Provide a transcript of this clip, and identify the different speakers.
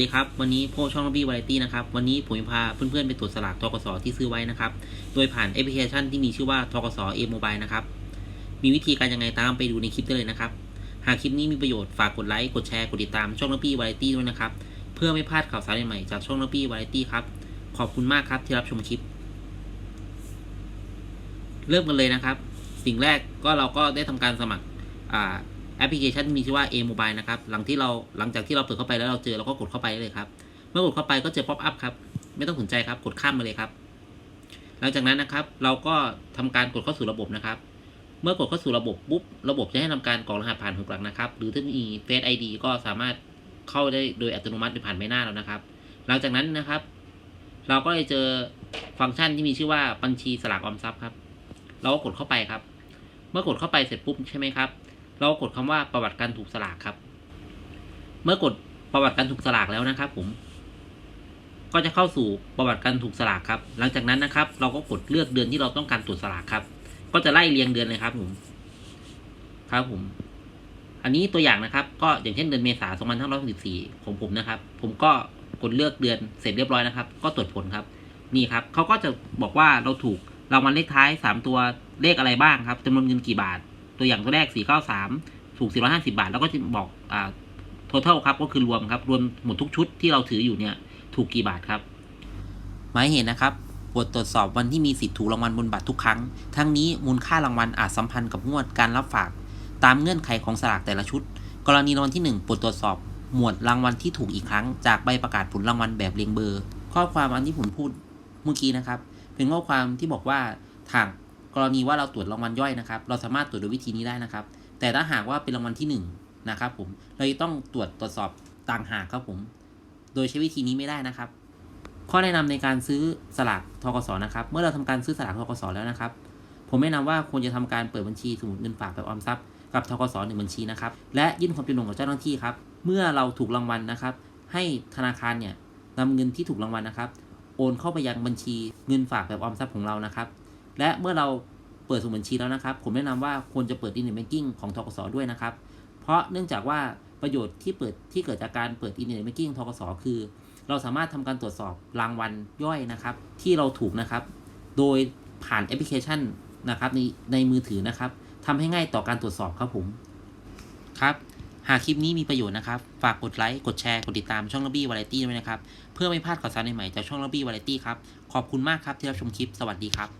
Speaker 1: ดีครับ วันนี้โพช่องบี้วาไรตี้นะครับ วันนี้ผมจะพาเพื่อนๆไปตรวจสลากทกสที่ซื้อไว้นะครับ โดยผ่านแอปพลิเคชันที่มีชื่อว่าทกสเอโมบายนะครับ มีวิธีการยังไงตามไปดูในคลิปได้เลยนะครับ หากคลิปนี้มีประโยชน์ฝากกดไลค์กดแชร์กดติดตามช่องนบี้วาไรตี้ด้วยนะครับ เพื่อไม่พลาดข่าวสารใหม่ๆจากช่องนบี้วาไรตี้ครับ ขอบคุณมากครับที่รับชมคลิป เริ่มกันเลยนะครับ สิ่งแรกก็เราก็ได้ทำการสมัครอ่า แอปพลิเคชันมีชื่อว่า A Mobile นะครับ หลังที่เราหลังจากที่เราเปิดเข้าไปแล้วเราเจอเราก็กดเข้าไปเลยครับ เมื่อกดเข้าไปก็เจอป๊อปอัพครับ ไม่ต้องสนใจครับ กดข้ามมาเลยครับ หลังจากนั้นนะครับ เราก็ทำการกดเข้าสู่ระบบนะครับ เมื่อกดเข้าสู่ระบบปุ๊บ ระบบจะให้ทำการกรอกรหัสผ่านหกหลักนะครับ หรือถ้ามี Face ID ก็สามารถเข้าได้โดยอัตโนมัติผ่านใบหน้าเรานะครับ หลังจากนั้นนะครับ เราก็ได้เจอฟังก์ชันที่มีชื่อว่าบัญชีสลากออมทรัพย์ครับ เราก็กดเข้าไปครับ เมื่อกดเข้าไปเสร็จปุ๊บใช่ไหมครับ เรากดคำว่าประวัติการถูกสลากครับ เมื่อกดประวัติการถูกสลากแล้วนะครับ ผม ก็จะเข้าสู่ประวัติการถูกสลากครับ หลังจากนั้นนะครับ เราก็กดเลือกเดือนที่เราต้องการตรวจสลากครับ ก็จะไล่เรียงเดือนเลยครับ ผม ครับผม อันนี้ตัวอย่างนะครับ ก็อย่างเช่นเดือนเมษายน2564ของผมนะครับ ผมก็กดเลือกเดือนเสร็จเรียบร้อยนะครับ ก็ตรวจผลครับ นี่ครับเขาก็จะบอกว่าเราถูกรางวัลเลขท้ายสามตัวเลขอะไรบ้างครับจำนวนเงินกี่บาท ตัวอย่างตัวแรก 493 ถูก 450 บาท แล้วก็จะบอกอ่า total ครับ ก็คือรวมครับ รวมหมดทุกชุดที่เราถืออยู่เนี่ย ถูกกี่บาทครับ หมายเหตุนะครับบทตรวจสอบวันที่มีสิทธิ์ถูกรางวัลบนบัตรทุกครั้ง ทั้งนี้มูลค่ารางวัลอาจสัมพันธ์กับงวดการรับฝาก ตามเงื่อนไขของสลากแต่ละชุด กรณีรางวัลที่ 1บทตรวจสอบ หมวดรางวัลที่ถูกอีกครั้ง จากใบประกาศผลรางวัลแบบเรียงเบอร์ ข้อความอันที่ผมพูดเมื่อกี้นะครับ เป็นข้อความที่บอกว่าทาง กรณีว่าเราตรวจรางวัลย่อยนะครับ เราสามารถตรวจโดยวิธีนี้ได้นะครับ แต่ถ้าหากว่าเป็นรางวัลที่1นงนะครับผมเราจะต้องตรวจตรวจสอบต่างหากครับผม โดยใช้วิธีนี้ไม่ได้นะครับ ข้อแนะนำในการซื้อสลากทกสนะครับ เมื่อเราทำการซื้อสลากทกสแล้วนะครับ ผมแนะนำว่าควรจะทำการเปิดบัญชีสมุดเงินฝากแบบออมทรัพย์กับทกสหนึ่งบัญชีนะครับและยื่นความจำนงกับเจ้าหน้าที่ครับ เมื่อเราถูกรางวัลนะครับ ให้ธนาคารเนี่ยนำเงินที่ถูกรางวัลนะครับ โอนเข้าไปยังบัญชีเงินฝากแบบออมทรัพย์ของเรานะครับ และเมื่อเราเปิดสมุดบัญชีแล้วนะครับ ผมแนะนำว่าควรจะเปิดอินเน็ตแบงกิ้งของทกสด้วยนะครับ เพราะเนื่องจากว่าประโยชน์ที่เปิดที่เกิดจากการเปิดอินเน็ตแบงกิ้งทกสคือ เราสามารถทำการตรวจสอบรางวัลย่อยนะครับ ที่เราถูกนะครับ โดยผ่านแอปพลิเคชันนะครับในในมือถือนะครับทำให้ง่ายต่อการตรวจสอบครับผมครับหากคลิปนี้มีประโยชน์นะครับ ฝากกดไลค์ กดแชร์ กดติดตามช่องระบี้วาไรตี้ด้วยนะครับ เพื่อไม่พลาดข่าวสารใหม่ๆจากช่องระบี้วาไรตี้ครับ ขอบคุณมากครับที่รับชมคลิป สวัสดีครับ